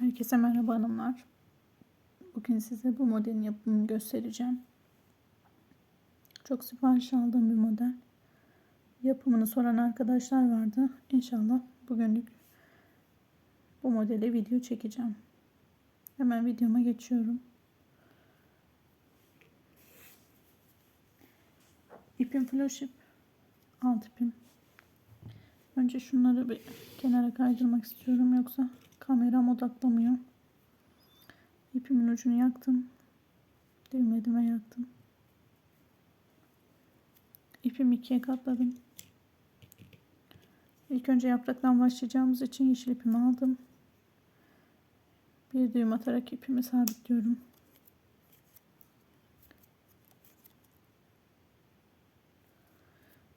Herkese merhaba hanımlar. Bugün size bu modelin yapımını göstereceğim. Çok sipariş aldığım bir model. Yapımını soran arkadaşlar vardı. İnşallah bugünlük bu modele video çekeceğim. Hemen videoma geçiyorum. İpim floşip. Alt ipim. Önce şunları bir kenara kaydırmak istiyorum yoksa kameram odaklamıyor. İpimin ucunu yaktım. Düğmedime yaktım. İpimi ikiye katladım. İlk önce yapraktan başlayacağımız için yeşil ipimi aldım. Bir düğüm atarak ipimi sabitliyorum.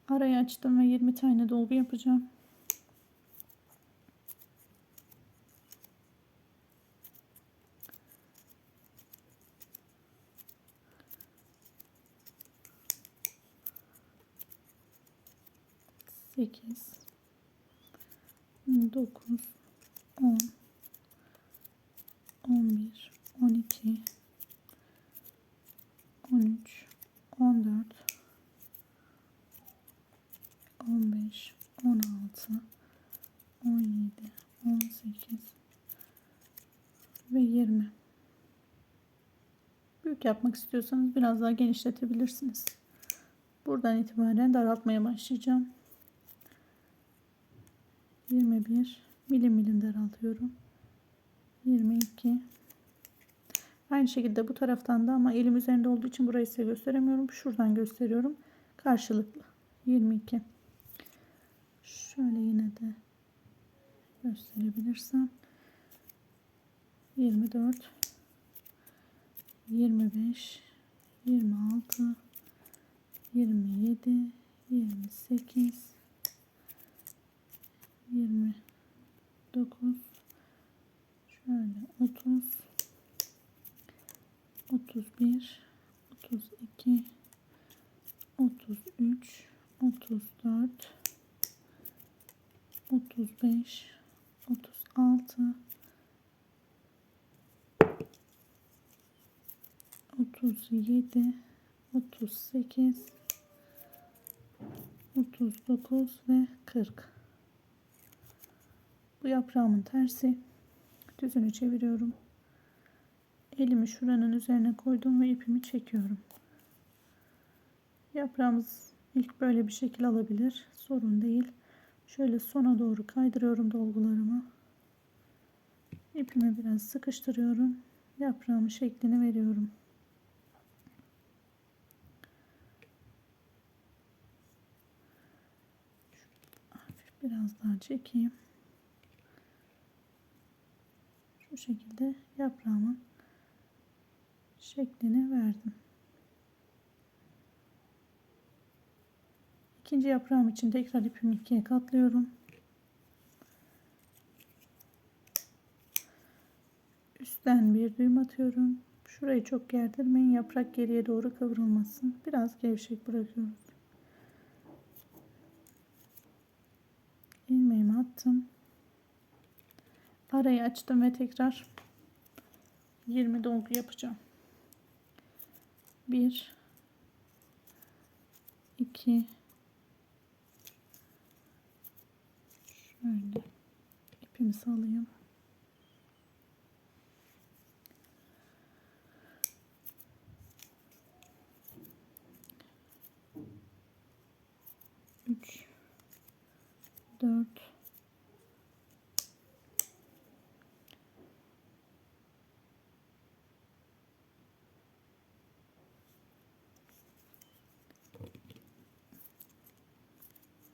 Arayı açtım ve 20 tane dolgu yapacağım. Sekiz, dokuz, on, on bir, on iki, on üç, on dört, 15, 16, 17, 18 ve 20. Büyük yapmak istiyorsanız biraz daha genişletebilirsiniz. Buradan itibaren daraltmaya başlayacağım. 21 milim milim daraltıyorum. 22 Aynı şekilde bu taraftan da ama elim üzerinde olduğu için burayı size gösteremiyorum. Şuradan gösteriyorum. Karşılıklı. 22 Şöyle yine de gösterebilirsem. 24 25 26 27 28 29 şöyle 30 31 32 33 34 35 36 37 38 39 ve 40 bu yaprağımın tersi düzünü çeviriyorum elimi şuranın üzerine koydum ve ipimi çekiyorum yaprağımız ilk böyle bir şekil alabilir sorun değil Şöyle sona doğru kaydırıyorum dolgularımı. İpimi biraz sıkıştırıyorum. Yaprağımı şeklini veriyorum. Hafif biraz daha çekeyim. Şu şekilde yaprağımın şeklini verdim. İkinci yaprağım için tekrar ipimi ikiye katlıyorum. Üstten bir düğüm atıyorum. Şurayı çok gerdirmeyin. Yaprak geriye doğru kıvrılmasın. Biraz gevşek bırakıyoruz. ilmeğimi attım. Arayı açtım ve tekrar 20 dolgu yapacağım. 1 2 Şöyle ipimi salayım.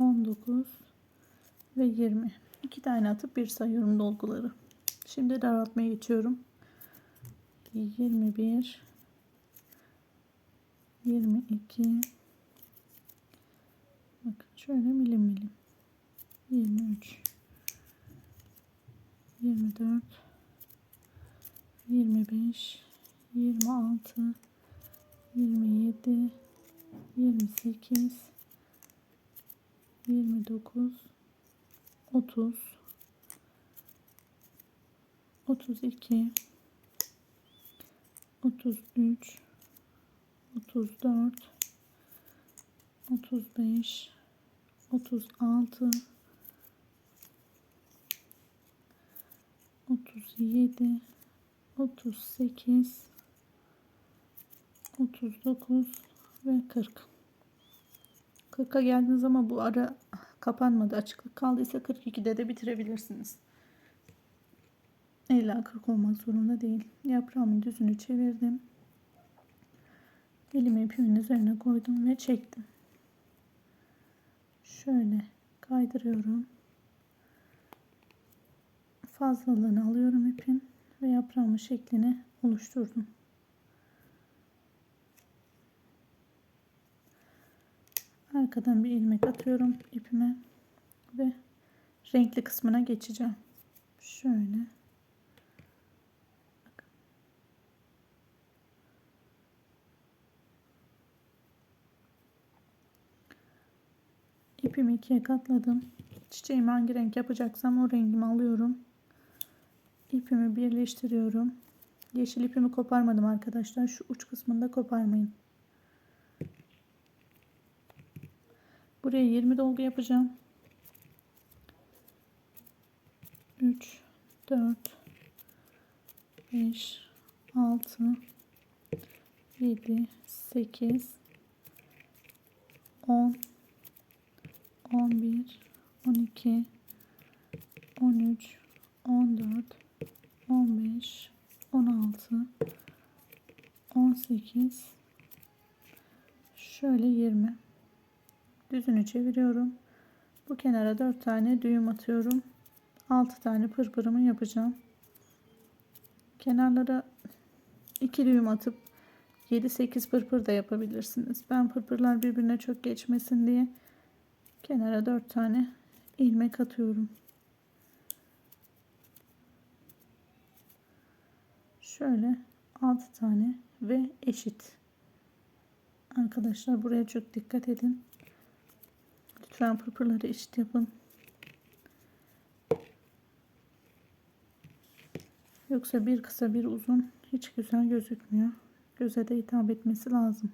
19 ve 20 iki tane atıp bir sayıyorum dolguları. Şimdi daraltmaya geçiyorum. 21 22 Bakın şöyle milim milim. 23 24 25 26 27 28 29 30 32 33 34 35 36 37 38 39 ve 40 40'a geldiğiniz ama bu ara kapanmadı açıklık kaldıysa 42'de de bitirebilirsiniz. İlla 40 olmak zorunda değil. Yaprağımın düzünü çevirdim. Elimi ipimin üzerine koydum ve çektim. Şöyle kaydırıyorum. Fazlalığını alıyorum ipin ve yaprağımın şeklini oluşturdum. Arkadan bir ilmek atıyorum ipime ve renkli kısmına geçeceğim. Şöyle. İpimi ikiye katladım. Çiçeğimi hangi renk yapacaksam o rengimi alıyorum. İpimi birleştiriyorum. Yeşil ipimi koparmadım arkadaşlar. Şu uç kısmını da koparmayın. Buraya 20 dolgu yapacağım. 3 4 5 6 7 8 10 11 12 13 14 15 16 18 şöyle 20 düzünü çeviriyorum. Bu kenara 4 tane düğüm atıyorum. 6 tane pırpırımı yapacağım. Kenarlara 2 düğüm atıp 7-8 pırpır da yapabilirsiniz. Ben pırpırlar birbirine çok geçmesin diye kenara 4 tane ilmek atıyorum. Şöyle 6 tane ve eşit. Arkadaşlar buraya çok dikkat edin lütfen pırpırları eşit yapın yoksa bir kısa bir uzun hiç güzel gözükmüyor. Göze de hitap etmesi lazım.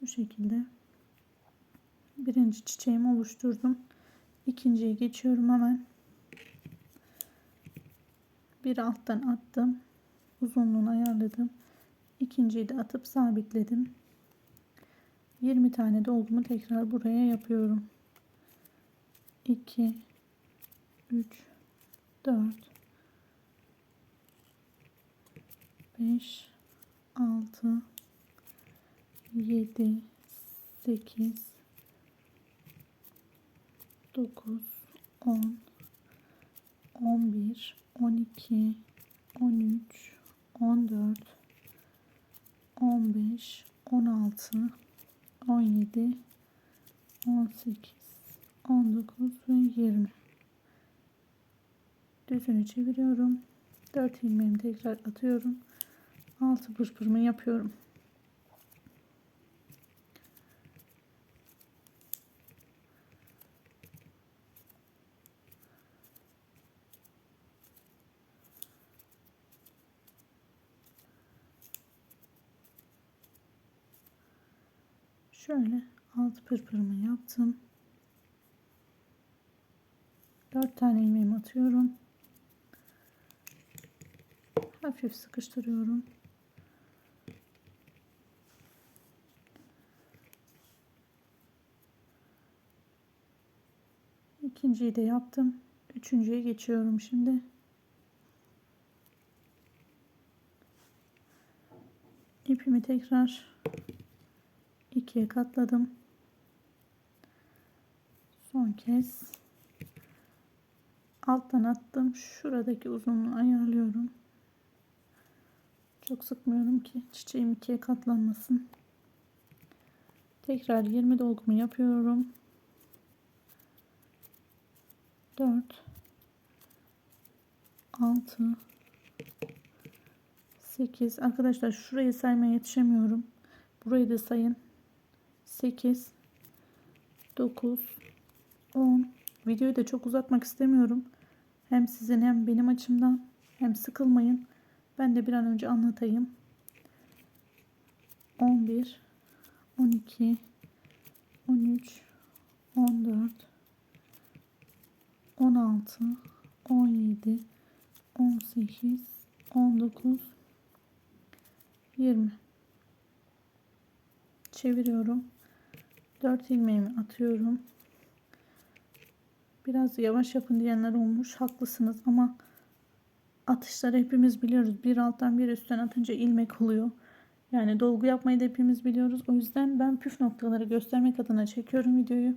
Şu şekilde birinci çiçeğimi oluşturdum. İkinciye geçiyorum hemen. Bir alttan attım. Uzunluğunu ayarladım. İkinciyi de atıp sabitledim 20 tane dolgumu tekrar buraya yapıyorum. 2 3 4 5 6 7 8 9 10 11 12 13 14 15 16 17 18 19 ve 20 düzünü çeviriyorum. 4 ilmeğimi tekrar atıyorum. 6 pırpırımı yapıyorum Şöyle alt pırpırımı yaptım. 4 tane ilmeğimi atıyorum. Hafif sıkıştırıyorum. İkinciyi de yaptım. Üçüncüye geçiyorum şimdi. İpimi tekrar ikiye katladım. Son kez alttan attım. Şuradaki uzunluğu ayarlıyorum. Çok sıkmıyorum ki çiçeğim ikiye katlanmasın. Tekrar 20 dolgumu yapıyorum. 4 6 8 arkadaşlar şurayı saymaya yetişemiyorum. Burayı da sayın. 8 9 10 videoyu da çok uzatmak istemiyorum. Hem sizin hem benim açımdan hem sıkılmayın. Ben de bir an önce anlatayım. 11 12 13 14 16 17 18 19 20 çeviriyorum 4 ilmeğimi atıyorum. Biraz yavaş yapın diyenler olmuş. Haklısınız ama atışları hepimiz biliyoruz. Bir alttan bir üstten atınca ilmek oluyor. Yani dolgu yapmayı da hepimiz biliyoruz. O yüzden ben püf noktaları göstermek adına çekiyorum videoyu.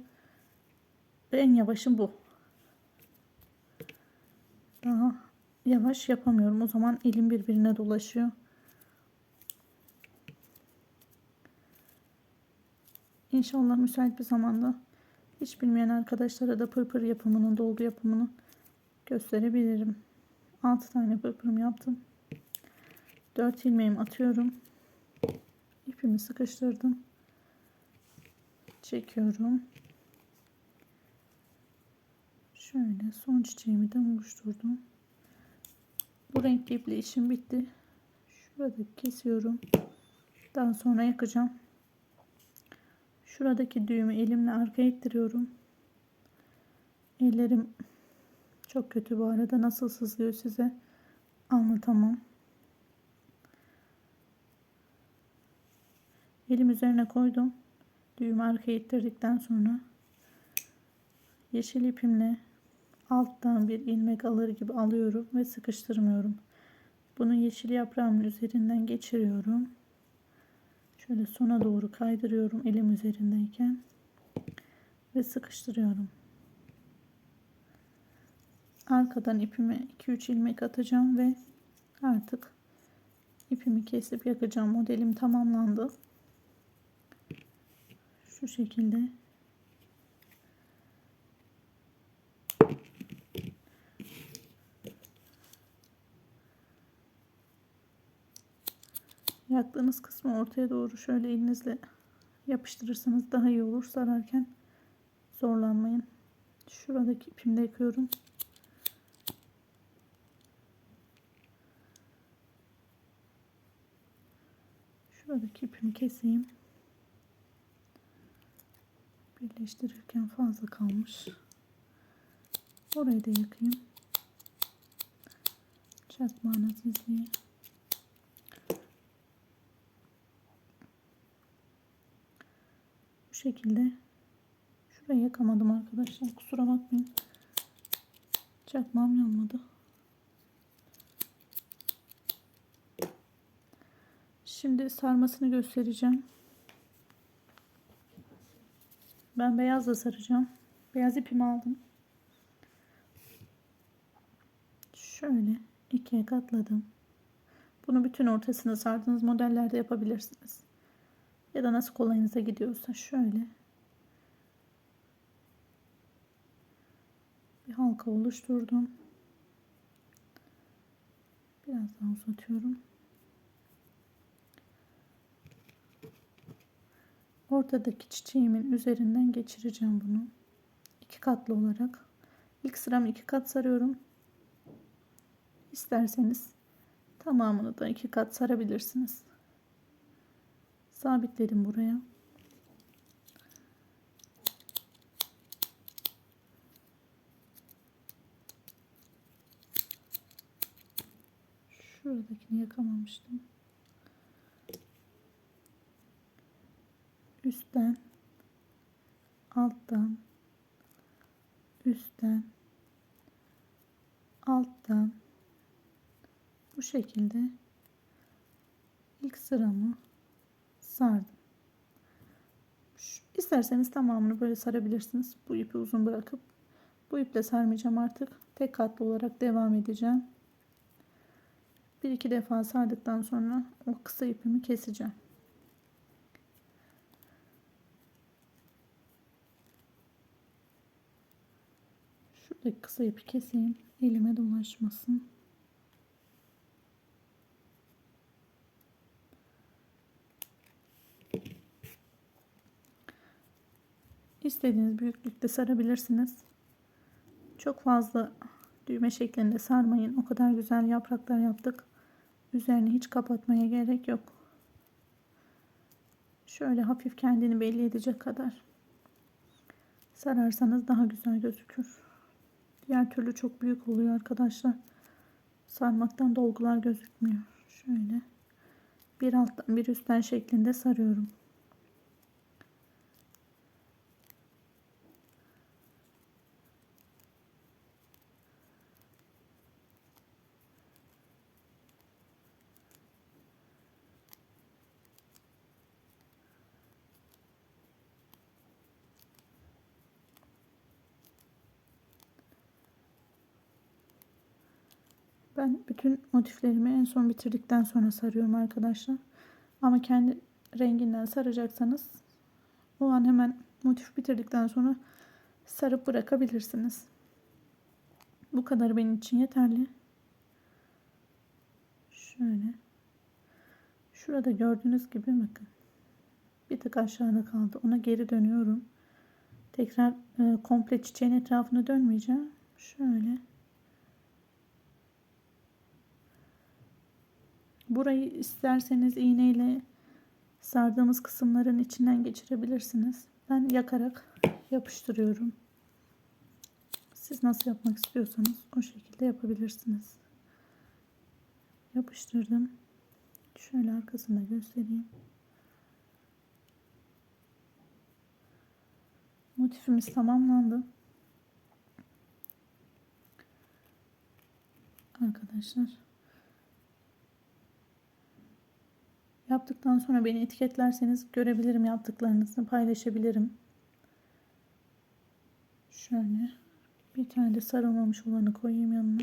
Ve en yavaşı bu. Daha yavaş yapamıyorum. O zaman elim birbirine dolaşıyor İnşallah müsait bir zamanda hiç bilmeyen arkadaşlara da pırpır yapımını, dolgu yapımını gösterebilirim. 6 tane pırpırım yaptım. 4 ilmeğimi atıyorum. İpimi sıkıştırdım. Çekiyorum. Şöyle son çiçeğimi de oluşturdum. Bu renkli iple işim bitti. Şurada kesiyorum. Daha sonra yakacağım. Şuradaki düğümü elimle arkaya ittiriyorum. Ellerim çok kötü bu arada. Nasıl sızlıyor size anlatamam. Elim üzerine koydum. Düğümü arkaya ittirdikten sonra yeşil ipimle alttan bir ilmek alır gibi alıyorum ve sıkıştırmıyorum. Bunu yeşil yaprağımın üzerinden geçiriyorum. Şöyle sona doğru kaydırıyorum elim üzerindeyken ve sıkıştırıyorum. Arkadan ipimi 2-3 ilmek atacağım ve artık ipimi kesip yakacağım. Modelim tamamlandı. Şu şekilde Yaktığınız kısmı ortaya doğru şöyle elinizle yapıştırırsanız daha iyi olur. Sararken zorlanmayın. Şuradaki ipimde yakıyorum. Şuradaki ipimi keseyim. Birleştirirken fazla kalmış. Orayı da yakayım. Çakmağına izleyeyim. Şekilde şurayı yakamadım arkadaşlar. Kusura bakmayın. Çakmağım yanmadı. Şimdi sarmasını göstereceğim. Ben beyazla saracağım. Beyaz ipimi aldım. Şöyle ikiye katladım. Bunu bütün ortasına sardığınız modellerde yapabilirsiniz. Ya da nasıl kolayınıza gidiyorsa şöyle bir halka oluşturdum. Biraz daha uzatıyorum. Ortadaki çiçeğimin üzerinden geçireceğim bunu. iki katlı olarak. İlk sıramı iki kat sarıyorum. İsterseniz tamamını da iki kat sarabilirsiniz sabitledim buraya. Şuradakini yakamamıştım. Üstten alttan üstten alttan bu şekilde ilk sıramı sardım. İsterseniz tamamını böyle sarabilirsiniz. Bu ipi uzun bırakıp Bu iple sarmayacağım artık. Tek katlı olarak devam edeceğim. Bir iki defa sardıktan sonra o kısa ipimi keseceğim. Şuradaki kısa ipi keseyim. Elime dolaşmasın. İstediğiniz büyüklükte sarabilirsiniz. Çok fazla düğme şeklinde sarmayın. O kadar güzel yapraklar yaptık. Üzerini hiç kapatmaya gerek yok. Şöyle hafif kendini belli edecek kadar sararsanız daha güzel gözükür. Diğer türlü çok büyük oluyor arkadaşlar. Sarmaktan dolgular gözükmüyor. Şöyle bir alttan bir üstten şeklinde sarıyorum. Ben bütün motiflerimi en son bitirdikten sonra sarıyorum arkadaşlar. Ama kendi renginden saracaksanız o an hemen motif bitirdikten sonra sarıp bırakabilirsiniz. Bu kadar benim için yeterli. Şöyle. Şurada gördüğünüz gibi bakın. Bir tık aşağıda kaldı. Ona geri dönüyorum. Tekrar e, komple çiçeğin etrafına dönmeyeceğim. Şöyle. Burayı isterseniz iğneyle sardığımız kısımların içinden geçirebilirsiniz. Ben yakarak yapıştırıyorum. Siz nasıl yapmak istiyorsanız o şekilde yapabilirsiniz. Yapıştırdım. Şöyle arkasında göstereyim. Motifimiz tamamlandı. Arkadaşlar. Yaptıktan sonra beni etiketlerseniz görebilirim yaptıklarınızı paylaşabilirim. Şöyle bir tane de sarılmamış olanı koyayım yanına.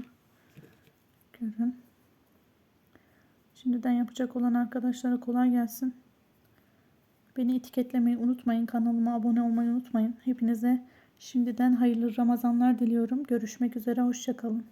Görün. Şimdiden yapacak olan arkadaşlara kolay gelsin. Beni etiketlemeyi unutmayın. Kanalıma abone olmayı unutmayın. Hepinize şimdiden hayırlı Ramazanlar diliyorum. Görüşmek üzere. Hoşçakalın.